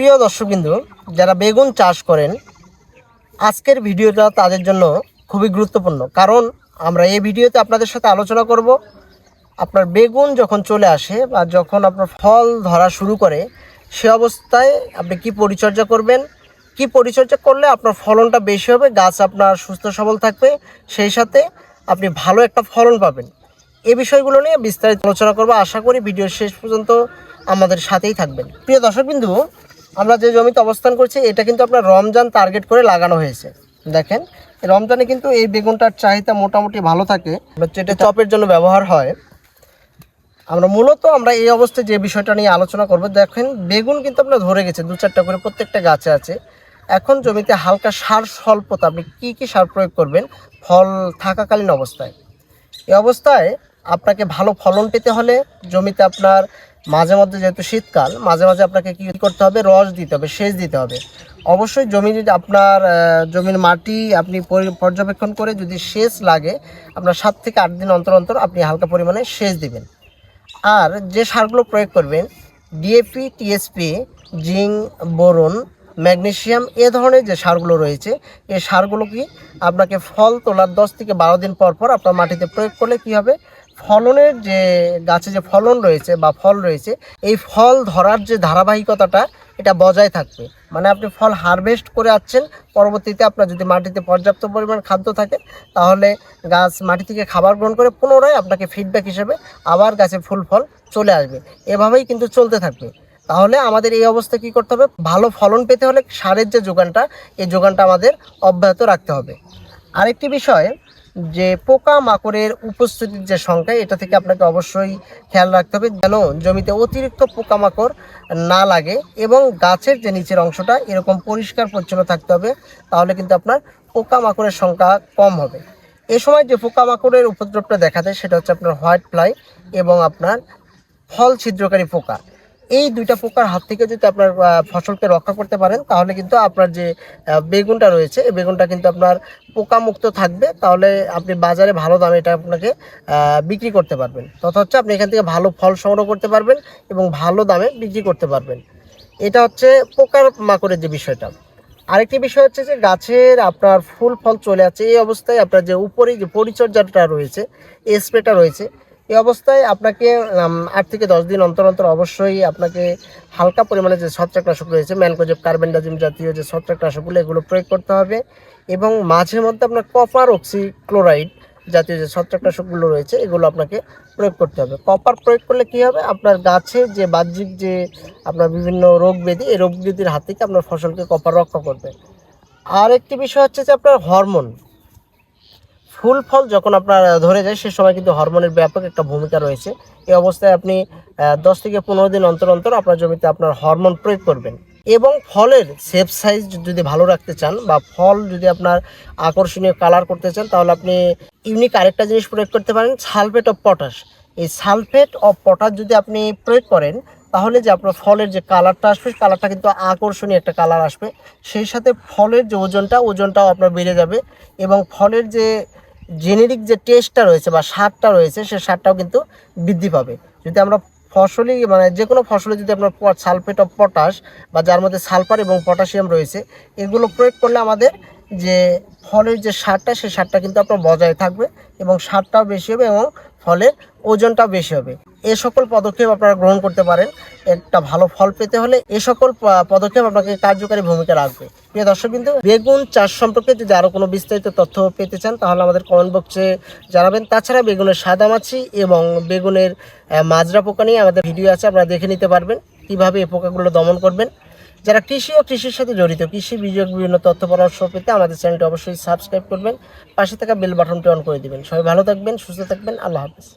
প্রিয় দর্শকবিন্দু, যারা বেগুন চাষ করেন, আজকের ভিডিওটা তাদের জন্য খুবই গুরুত্বপূর্ণ। কারণ আমরা এই ভিডিওতে আপনাদের সাথে আলোচনা করব, আপনার বেগুন যখন চলে আসে বা যখন আপনার ফল ধরা শুরু করে, সে অবস্থায় আপনি কি পরিচর্যা করবেন? কি পরিচর্যা করলে আপনার ফলনটা বেশি হবে? গাছ আপনার সুস্থ সবল থাকবে, সেই সাথে আপনি ভালো একটা ফলন পাবেন। এই বিষয়গুলো নিয়ে বিস্তারিত আলোচনা করব। আশা করি ভিডিও শেষ পর্যন্ত আমাদের সাথেই থাকবেন। প্রিয় দর্শকবিন্দু আমরা যে জমিতে অবস্থান করছি, এটা কিন্তু আপনার রমজান টার্গেট করে লাগানো হয়েছে। দেখেন রমজানে কিন্তু এই বেগুনটার চাহিদা মোটামুটি ভালো থাকে। এটা চপের জন্য ব্যবহার হয়। আমরা মূলত আমরা এই অবস্থায় যে বিষয়টা নিয়ে আলোচনা করব, দেখেন বেগুন কিন্তু আপনার ধরে গেছে, দু চারটা করে প্রত্যেকটা গাছে আছে। এখন জমিতে হালকা সার স্বল্পতা, আপনি কী কী সার প্রয়োগ করবেন? ফল থাকাকালীন অবস্থায়। এই অবস্থায় আপনাকে ভালো ফলন পেতে হলে জমিতে আপনার মাঝে মধ্যে যেহেতু শীতকাল, মাঝে মাঝে আপনাকে কী করতে হবে? রস দিতে হবে, সেচ দিতে হবে। অবশ্যই জমি যদি আপনার জমির মাটি আপনি পরি- পর্যবেক্ষণ করে যদি সেচ লাগে, আপনার সাত থেকে আট দিন অন্তর অন্তর আপনি হালকা পরিমাণে সেচ দিবেন। আর যে সারগুলো প্রয়োগ করবেন DAP TSP zinc, boron, magnesium, এ ধরনের যে সারগুলো রয়েছে, এই সারগুলো কি আপনাকে ফল তোলার দশ থেকে বারো দিন পর পর আপনার মাটিতে প্রয়োগ করলে কি হবে? ফলনের যে গাছে যে ফলন রয়েছে বা ফল রয়েছে, এই ফল ধরার যে ধারাবাহিকতাটা, এটা বজায় থাকবে। মানে আপনি ফল হারভেস্ট করে আসছেন পরবর্তীতে আপনার যদি মাটিতে পর্যাপ্ত পরিমাণ খাদ্য থাকে, তাহলে গাছ মাটি থেকে খাবার গ্রহণ করে পুনরায় আপনাকে ফিডব্যাক হিসেবে আবার গাছে ফুল ফল চলে আসবে। এভাবেই কিন্তু চলতে থাকবে। তাহলে আমাদের এই অবস্থা কি করতে হবে? ভালো ফলন পেতে হলে সারের যে যোগানটা, এই যোগানটা আমাদের অব্যাহত রাখতে হবে। আরেকটি বিষয় যে পোকা মাকড়ের উপস্থিতির যে সংখ্যা, এটা থেকে আপনাকে অবশ্যই খেয়াল রাখতে হবে যেন জমিতে অতিরিক্ত পোকামাকড় না লাগে এবং গাছের যে নিচের অংশটা এরকম পরিষ্কার পরিচ্ছন্ন থাকতে হবে, তাহলে কিন্তু আপনার পোকামাকড়ের সংখ্যা কম হবে। এ সময় যে পোকামাকড়ের উপদ্রবটা দেখা যায় সেটা হচ্ছে আপনার হোয়াইট ফ্লাই এবং আপনার ফল ছিদ্রকারী পোকা। এই দুইটা পোকার হাত থেকে যদি আপনার ফসলকে রক্ষা করতে পারেন, তাহলে কিন্তু আপনার যে বেগুনটা রয়েছে, এই বেগুনটা কিন্তু আপনার পোকামুক্ত থাকবে। তাহলে আপনি বাজারে ভালো দামে এটা আপনাকে বিক্রি করতে পারবেন। তথা হচ্ছে আপনি এখান থেকে ভালো ফল সংগ্রহ করতে পারবেন এবং ভালো দামে বিক্রি করতে পারবেন। এটা হচ্ছে পোকার মাকড়ের যে বিষয়টা। আরেকটি বিষয় হচ্ছে যে, গাছের আপনার ফুল ফল চলে আছে এই অবস্থায় আপনার যে উপরে যে পরিচর্যাটা রয়েছে স্প্রেটা রয়েছে এই অবস্থায় আপনাকে আট থেকে দশ দিন অন্তর অন্তর অবশ্যই আপনাকে হালকা পরিমাণে যে ছত্রাকনাশক রয়েছে, ম্যানকোজেব কার্বেন্ডাজিম জাতীয় যে ছত্রাকনাশকগুলো, এগুলো প্রয়োগ করতে হবে এবং মাঝে মধ্যে আপনার কপার অক্সিক্লোরাইড জাতীয় যে ছত্রাকনাশকগুলো রয়েছে, এগুলো আপনাকে প্রয়োগ করতে হবে। কপার প্রয়োগ করলে কি হবে? আপনার গাছে যে বাহ্যিক যে আপনার বিভিন্ন রোগ ব্যাধি, এই রোগ ব্যাধির হাত থেকে আপনার ফসলকে কপার রক্ষা করবে। আর একটি বিষয় হচ্ছে যে আপনার হরমোন। ফুল ফল যখন আপনার ধরে যায়, সে সময় কিন্তু হরমোনের ব্যাপক একটা ভূমিকা রয়েছে। এই অবস্থায় আপনি দশ থেকে পনেরো দিন অন্তর অন্তর আপনার জমিতে আপনার হরমোন প্রয়োগ করবেন। এবং ফলের সেফ সাইজ যদি ভালো রাখতে চান বা ফল যদি আপনার আকর্ষণীয় কালার করতে চান, তাহলে আপনি ইউনিক আরেকটা জিনিস প্রয়োগ করতে পারেন, সালফেট অফ পটাশ। এই সালফেট অফ পটাশ যদি আপনি প্রয়োগ করেন, তাহলে যে আপনার ফলের যে কালারটা আসবে কালারটা কিন্তু আকর্ষণীয় একটা কালার আসবে। সেই সাথে ফলের যে ওজনটা, ওজনটাও আপনার বেড়ে যাবে এবং ফলের যে জেনেরিক যে টেস্টটা রয়েছে বা সারটা রয়েছে, সে সারটাও কিন্তু বৃদ্ধি পাবে। যদি আমরা ফসলই মানে যে কোনো ফসলে যদি আপনার সালফেট অফ পটাশ বা যার মধ্যে সালফার এবং পটাশিয়াম রয়েছে, এগুলো প্রয়োগ করলে আমাদের যে ফলের যে সারটা সেই সারটা কিন্তু আপনার বজায় থাকবে এবং সারটাও বেশি হবে এবং ফলের ওজনটাও বেশি হবে। এ সকল পদক্ষেপ আপনারা গ্রহণ করতে পারেন। একটা ভালো ফল পেতে হলে এ সকল পদক্ষেপ আপনাকে কার্যকারী ভূমিকা রাখবে। প্রিয় দর্শক কিন্তু বেগুন চাষ সম্পর্কে যদি আরও কোনো বিস্তারিত তথ্য পেতে চান, তাহলে আমাদের কমেন্ট বক্সে জানাবেন। তাছাড়া বেগুনের সাদামাছি এবং বেগুনের মাজরা পোকা নিয়ে আমাদের ভিডিও আছে, আপনারা দেখে নিতে পারবেন কীভাবে এই পোকাগুলো দমন করবেন। যারা কৃষি ও কৃষির সাথে জড়িত, কৃষি বিষয়ক বিভিন্ন তথ্য পরামর্শ পেতে আমাদের চ্যানেলটি অবশ্যই সাবস্ক্রাইব করবেন। পাশে থাকা বেল বাটনটি অন করে দিবেন। সবাই ভালো থাকবেন, সুস্থ থাকবেন, আল্লাহ হাফিজ।